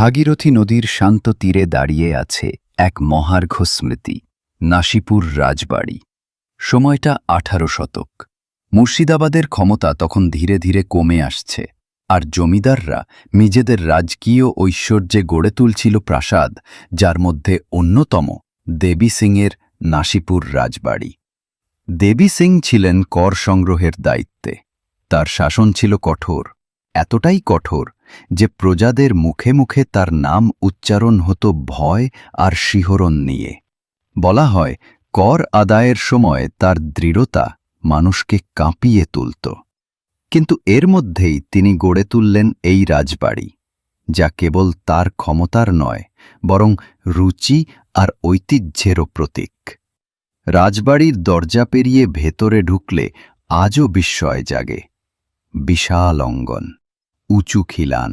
ভাগীরথী নদীর শান্ত তীরে দাঁড়িয়ে আছে এক মহার্ঘ স্মৃতি, নাসিপুর রাজবাড়ি। সময়টা আঠারো শতক। মুর্শিদাবাদের ক্ষমতা তখন ধীরে ধীরে কমে আসছে, আর জমিদাররা নিজেদের রাজকীয় ঐশ্বর্যে গড়ে তুলছিল প্রাসাদ, যার মধ্যে অন্যতম দেবী সিংয়ের নাসিপুর রাজবাড়ি। দেবী সিং ছিলেন কর সংগ্রহের দায়িত্বে, তার শাসন ছিল কঠোর। এতটাই কঠোর যে প্রজাদের মুখে মুখে তার নাম উচ্চারণ হতো ভয় আর শিহরণ নিয়ে। বলা হয়, কর আদায়ের সময় তার দৃঢ়তা মানুষকে কাঁপিয়ে তুলত। কিন্তু এর মধ্যেই তিনি গড়ে তুললেন এই রাজবাড়ি, যা কেবল তার ক্ষমতার নয়, বরং রুচি আর ঐতিহ্যেরও প্রতীক। রাজবাড়ির দরজা পেরিয়ে ভেতরে ঢুকলে আজও বিস্ময় জাগে, বিশাল অঙ্গন। উঁচু খিলান।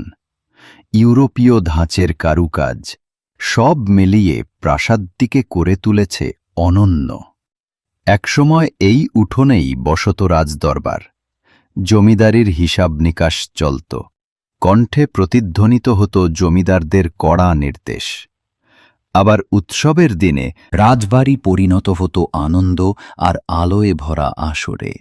ইউরোপীয় ধাঁচের কারুকাজ সব মিলিয়ে প্রাসাদটিকে করে তুলেছে অনন্য। একসময় এই উঠোনেই বসত রাজদরবার। জমিদারির হিসাব নিকাশ চলত। কণ্ঠে প্রতিধ্বনিত হতো জমিদারদের কড়া নির্দেশ। আবার উৎসবের দিনে রাজবাড়ি পরিণত হতো আনন্দ আর আলোয় ভরা আসরে।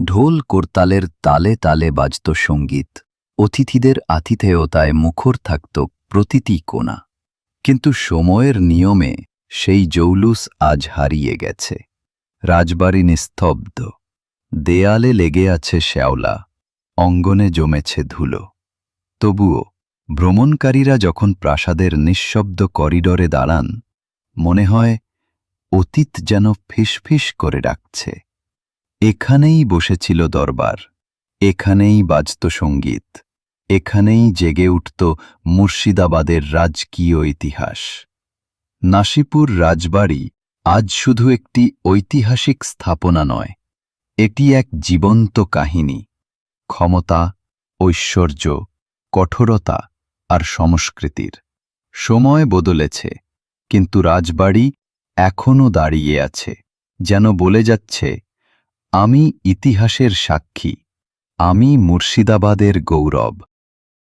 ঢোল কোরতালের তালে তালে বাজত সংগীত। অতিথিদের আতিথেয়তায় মুখর থাকত প্রতিটি কোণা। কিন্তু সময়ের নিয়মে সেই জৌলুস আজ হারিয়ে গেছে। রাজবাড়ি নিস্তব্ধ। দেয়ালে লেগে আছে শ্যাওলা, অঙ্গনে জমেছে ধুলো। তবুও ভ্রমণকারীরা যখন প্রাসাদের নিঃশব্দ করিডরে দাঁড়ান, মনে হয় অতীত যেন ফিসফিস করে ডাকছে। এখানেই বসেছিল দরবার, এখানেই বাজত সংগীত। এখানেই জেগে উঠত মুর্শিদাবাদের রাজকীয় ইতিহাস। নাসিপুর রাজবাড়ি আজ শুধু একটি ঐতিহাসিক স্থাপনা নয়, এটি এক জীবন্ত কাহিনী। ক্ষমতা, ঐশ্বর্য, কঠোরতা আর সংস্কৃতির। সময় বদলেছে, কিন্তু রাজবাড়ি এখনও দাঁড়িয়ে আছে, যেন বলে যাচ্ছে, আমি ইতিহাসের সাক্ষী, আমি মুর্শিদাবাদের গৌরব।